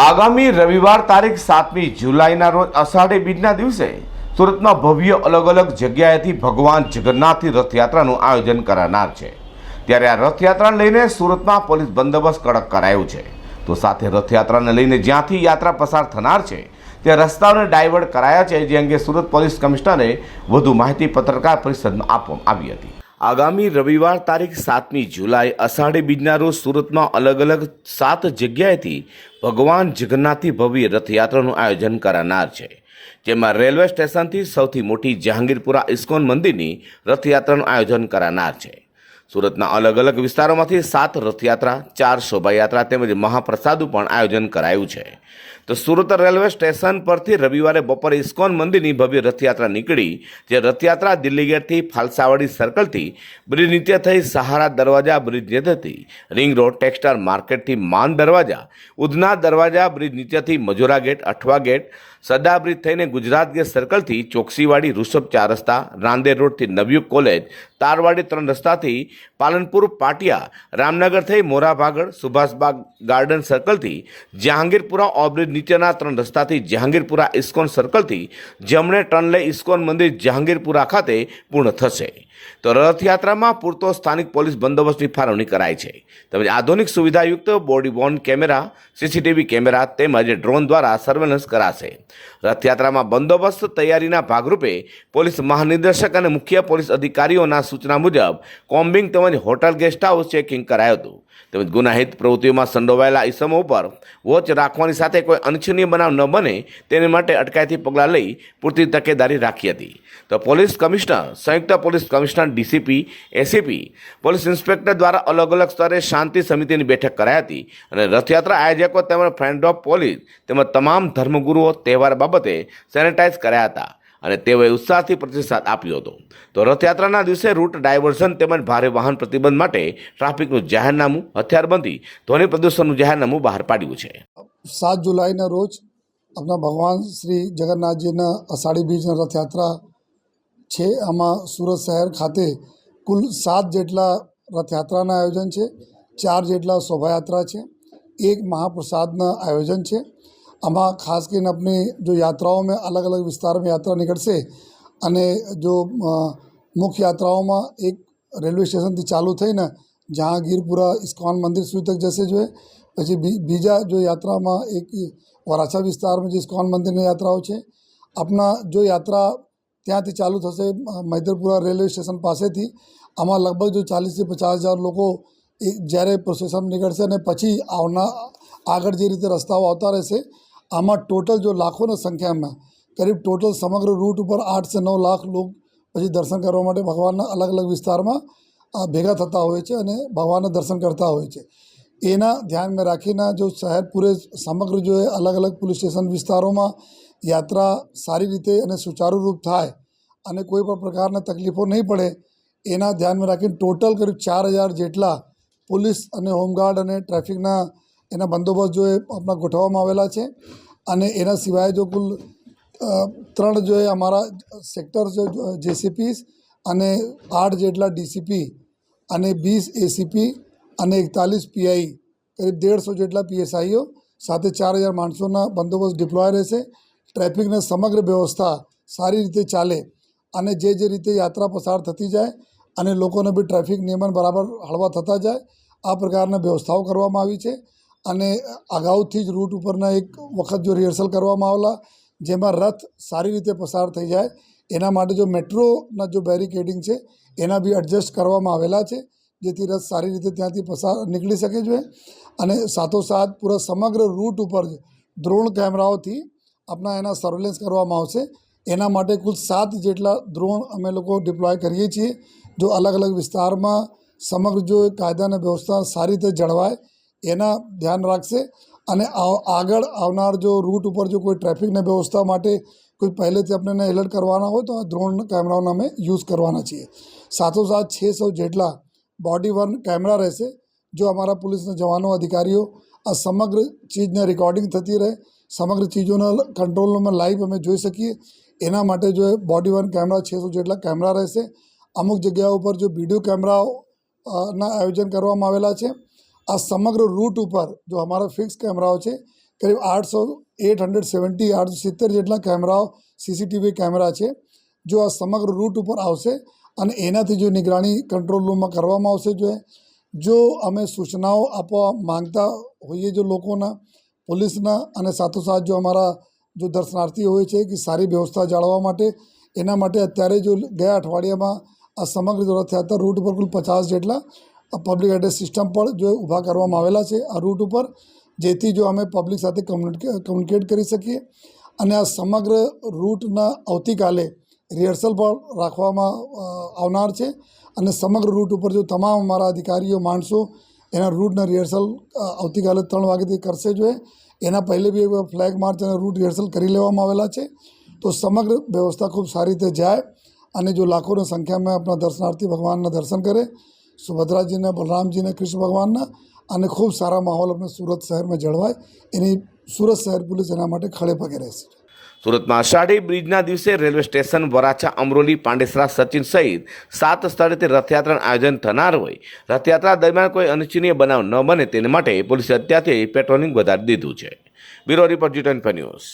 આગામી રવિવાર તારીખ સાતમી જુલાઈના રોજ અષાઢી બીજના દિવસે સુરતમાં ભવ્ય અલગ અલગ જગ્યાએથી ભગવાન જગન્નાથની રથયાત્રાનું આયોજન કરાનાર છે. ત્યારે આ રથયાત્રાને લઈને સુરતમાં પોલીસ બંદોબસ્ત કડક કરાયો છે. તો સાથે રથયાત્રાને લઈને જ્યાંથી યાત્રા પસાર થનાર છે તે રસ્તાઓને ડાયવર્ટ કરાયા છે, જે અંગે સુરત પોલીસ કમિશનરે વધુ માહિતી પત્રકાર પરિષદમાં આપવામાં આવી હતી. આગામી રવિવાર તારીખ સાતમી જુલાઈ અષાઢી બીજના રોજ સુરતમાં અલગ અલગ સાત જગ્યાએથી ભગવાન જગન્નાથની ભવ્ય રથયાત્રાનું આયોજન કરાનાર છે, જેમાં રેલવે સ્ટેશનથી સૌથી મોટી જહાંગીરપુરા ઇસ્કોન મંદિરની રથયાત્રાનું આયોજન કરાનાર છે. સુરતના અલગ અલગ વિસ્તારોમાંથી સાત રથયાત્રા, ચાર શોભાયાત્રા તેમજ મહાપ્રસાદનું પણ આયોજન કરાયું છે. તો સુરત રેલવે સ્ટેશન પરથી રવિવારે બપોરે ઇસ્કોન મંદિરની ભવ્ય રથયાત્રા નીકળી, જે રથયાત્રા દિલ્હી ગેટથી ફાલસાવાડી સર્કલથી બ્રિજ નીચે થઈ સહારા દરવાજા બ્રિજ નીચેથી રિંગ રોડ ટેક્સટાઇલ માર્કેટથી માન દરવાજા, ઉધના દરવાજા બ્રિજ નીચેથી મજોરા ગેટ, અઠવા ગેટ સદા બ્રિજ થઈને ગુજરાત ગેટ સર્કલથી ચોકસીવાડી ઋષભ ચાર રસ્તા, રાંદેર રોડથી નવયુગ કોલેજ, તારવાડી ત્રણ રસ્તાથી પાલનપુર પાટિયા, રામનગર થઈ મોરાભાગળ, સુભાષબાગ ગાર્ડન સર્કલથી જહાંગીરપુરા ઓબ્રિજ નીચેના ત્રણ રસ્તાથી જહાંગીરપુરા ઇસ્કોન સર્કલથી જમણે ટર્ન લઈ ઇસ્કોન મંદિર જહાંગીરપુરા ખાતે પૂર્ણ થશે. તો રથયાત્રામાં પૂરતો સ્થાનિક પોલીસ બંદોબસ્તની ફાળવણી કરાય છે. તેમજ આધુનિક સુવિધાયુક્ત body worn camera, CCTV camera તેમજ ડ્રોન દ્વારા સર્વેલન્સ કરાશે. રથયાત્રામાં બંદોબસ્ત તૈયારીના ભાગરૂપે પોલીસ મહાનિર્દેશક અને મુખ્ય પોલીસ અધિકારીઓના સૂચના મુજબ કોમ્બિંગ તેમજ હોટલ ગેસ્ટ હાઉસ ચેકિંગ કરાયું હતું. તેમજ ગુનાહિત પ્રવૃત્તિઓમાં સંડોવાયેલા ઇસમો ઉપર વોચ રાખવાની સાથે કોઈ અનિચ્છનીય બનાવ ન બને તેને માટે અટકાયતી પગલાં લઈ પૂરતી તકેદારી રાખી હતી. તો પોલીસ કમિશનર, સંયુક્ત police commissioner, DCP ACP police inspector દ્વારા અલગ અલગ સ્તરે શાંતિ સમિતિની બેઠક કરાઈ હતી અને રથયાત્રા આયોજકો તેમજ ફ્રેન્ડ ઓફ પોલીસ તેમજ તમામ ધર્મગુરુઓ તહેવાર બાબતે સેનેટાઇઝ કર્યા હતા અને તેઓએ ઉત્સાહથી પ્રતિસાદ આપ્યો હતો. તો રથયાત્રાના દિવસે રૂટ ડાયવર્ઝન તેમજ ભારે વાહન પ્રતિબંધ માટે ટ્રાફિકનું જાહેરનામું, હથિયારબંધી, ધ્વનિ પ્રદૂષણનું જાહેરનામું બહાર પાડ્યું છે. સાત જુલાઈના રોજ આપણા ભગવાન શ્રી જગન્નાથજીના અષાઢી બીજના રથયાત્રા છે. આમાં સુરત શહેર ખાતે કુલ સાત જેટલા રથયાત્રાના આયોજન છે, ચાર જેટલા શોભાયાત્રા છે, એક મહાપ્રસાદના આયોજન છે. આમાં ખાસ કરીને આપણી જો યાત્રાઓમાં અલગ અલગ વિસ્તારમાં યાત્રા નીકળશે અને જો મુખ્ય યાત્રાઓમાં એક રેલવે સ્ટેશનથી ચાલુ થઈને જહાંગીરપુરા ઇસ્કોન મંદિર સુધી તક જશે જોઈએ. પછી બીજા જો યાત્રામાં એક વરાછા વિસ્તારમાં જે ઇસ્કોન મંદિરની યાત્રાઓ છે આપણા જો યાત્રા ત્યાંથી ચાલુ થશે મૈદરપુરા રેલવે સ્ટેશન પાસેથી, આમાં લગભગ જો ચાલીસથી પચાસ હજાર લોકો એ જ્યારે પ્રોસેસન નીકળશે અને પછી આવના, આગળ જે રીતે રસ્તાઓ આવતા રહેશે આમાં ટોટલ જો લાખોની સંખ્યામાં કરીબ ટોટલ સમગ્ર રૂટ ઉપર આઠ સે નવ લાખ લોક પછી દર્શન કરવા માટે ભગવાનના અલગ અલગ વિસ્તારમાં આ ભેગા થતા હોય છે અને ભગવાનના દર્શન કરતા હોય છે. એના ધ્યાનમાં રાખીને જો શહેર પૂરે સમગ્ર જો અલગ અલગ પોલીસ સ્ટેશન વિસ્તારોમાં યાત્રા સારી રીતે અને સુચારુરૂપ થાય અને કોઈ પણ પ્રકારના તકલીફો નહીં પડે, એના ધ્યાનમાં રાખીને ટોટલ કરીબ ચાર હજાર જેટલા પોલીસ અને હોમગાર્ડ અને ટ્રાફિકના એના બંદોબસ્ત જો એ આપણા ગોઠવવામાં આવેલા છે અને એના સિવાય જો કુલ ત્રણ જો એ અમારા સેક્ટર જેસીપીસ અને આઠ જેટલા ડીસીપી અને વીસ એસીપી અને એકતાલીસ પીઆઈ, કરીબ દેડસો જેટલા પીએસઆઈઓ સાથે ચાર હજાર માણસોના બંદોબસ્ત ડિપ્લોય રહેશે. ટ્રાફિકની સમગ્ર વ્યવસ્થા સારી રીતે ચાલે અને જે જે રીતે યાત્રા પસાર થતી જાય અને લોકોને બી ટ્રાફિક નિયમન બરાબર હળવા થતા જાય, આ પ્રકારના વ્યવસ્થાઓ કરવામાં આવી છે. અને અગાઉથી જ રૂટ ઉપરના એક વખત જો રિહર્સલ કરવામાં આવેલા, જેમાં રથ સારી રીતે પસાર થઈ જાય, એના માટે જો મેટ્રોના જો બેરિકેડિંગ છે, એના બી એડજસ્ટ કરવામાં આવેલા છે, જેથી રથ સારી રીતે ત્યાંથી પસાર નીકળી શકે છે. અને સાથોસાથ પૂરા સમગ્ર રૂટ ઉપર દ્રોણ કેમેરાઓથી આપણા એના સર્વેલન્સ કરવામાં આવશે. એના માટે કુલ સાત જેટલા દ્રોણ અમે લોકો ડિપ્લોય કરીએ છીએ, જો અલગ અલગ વિસ્તારમાં સમગ્ર જો કાયદા અને વ્યવસ્થા સારી રીતે જળવાય એના ધ્યાન રાખશે અને આગળ આવનાર જો રૂટ ઉપર જો કોઈ ટ્રાફિકની વ્યવસ્થા માટે કોઈ પહેલેથી આપણને એલર્ટ કરવાના હોય તો આ દ્રોણ કેમેરાઓના અમે યુઝ કરવાના છીએ. સાથોસાથ છસો જેટલા બોડી વન કેમેરા રહેશે, જો અમારા પોલીસના જવાનો અધિકારીઓ આ સમગ્ર ચીજને રેકોર્ડિંગ થતી રહે, સમગ્ર ચીજોના કંટ્રોલમાં લાઈવ અમે જોઈ શકીએ. એના માટે જો બોડી વન કેમેરા છસો જેટલા કેમેરા રહેશે, અમુક જગ્યાઓ ઉપર જો વીડિયો કેમેરાઓ ના આયોજન કરવામાં આવેલા છે આ સમગ્ર રૂટ ઉપર જો અમારા ફિક્સ કેમેરાઓ છે, કરીબ આઠસો એટ હંડ્રેડ સેવન્ટી, આઠસો સિત્તેર જેટલા કેમેરાઓ સીસીટીવી કેમેરા છે, જો આ સમગ્ર રૂટ ઉપર આવશે અને એનાથી જો નિગરાણી કંટ્રોલ રૂમમાં કરવામાં આવશે, જો જો અમે સૂચનાઓ આપવા માંગતા હોઈએ જો લોકોના, પોલીસના અને સાથોસાથ જો અમારા જો દર્શનાર્થી હોય છે કે સારી વ્યવસ્થા જાળવવા માટે, એના માટે અત્યારે જો ગયા અઠવાડિયામાં આ સમગ્ર દ્વારા થયા હતા રૂટ ઉપર કુલ પચાસ જેટલા પબ્લિક એડ્રેસ સિસ્ટમ પણ જો ઊભા કરવામાં આવેલા છે, આ રૂટ ઉપર, જેથી જો અમે પબ્લિક સાથે કમ્યુનિકે કમ્યુનિકેટ કરી શકીએ અને આ સમગ્ર રૂટના આવતીકાલે રિહર્સલ પણ રાખવામાં આવનાર છે અને સમગ્ર રૂટ ઉપર જો તમામ અમારા અધિકારીઓ, માણસો એના રૂટના રિહર્સલ આવતીકાલે ત્રણ વાગ્યાથી કરશે જોઈએ એના પહેલે બી ફ્લેગ માર્ચ અને રૂટ રિહર્સલ કરી લેવામાં આવેલા છે. તો સમગ્ર વ્યવસ્થા ખૂબ સારી રીતે જાય અને જો લાખોની સંખ્યામાં આપણા દર્શનાર્થી ભગવાનના દર્શન કરે સુભદ્રાજીના, બલરામજીના, કૃષ્ણ ભગવાનના અને ખૂબ સારા માહોલ આપણે સુરત શહેરમાં જળવાય. એની સુરત શહેર પોલીસ એના માટે ખડે પગે રહેશે. સુરતમાં અષાઢી બ્રિજના દિવસે રેલવે સ્ટેશન વરાછા, અમરોલી, પાંડેસરા, સચિન સહિત સાત સ્થળેથી રથયાત્રાનું આયોજન થનાર હોય. રથયાત્રા દરમિયાન કોઈ અનિચ્છનીય બનાવ ન બને તેને માટે પોલીસે અત્યારથી પેટ્રોલિંગ વધારી દીધું છે. Bureau report G twenty news.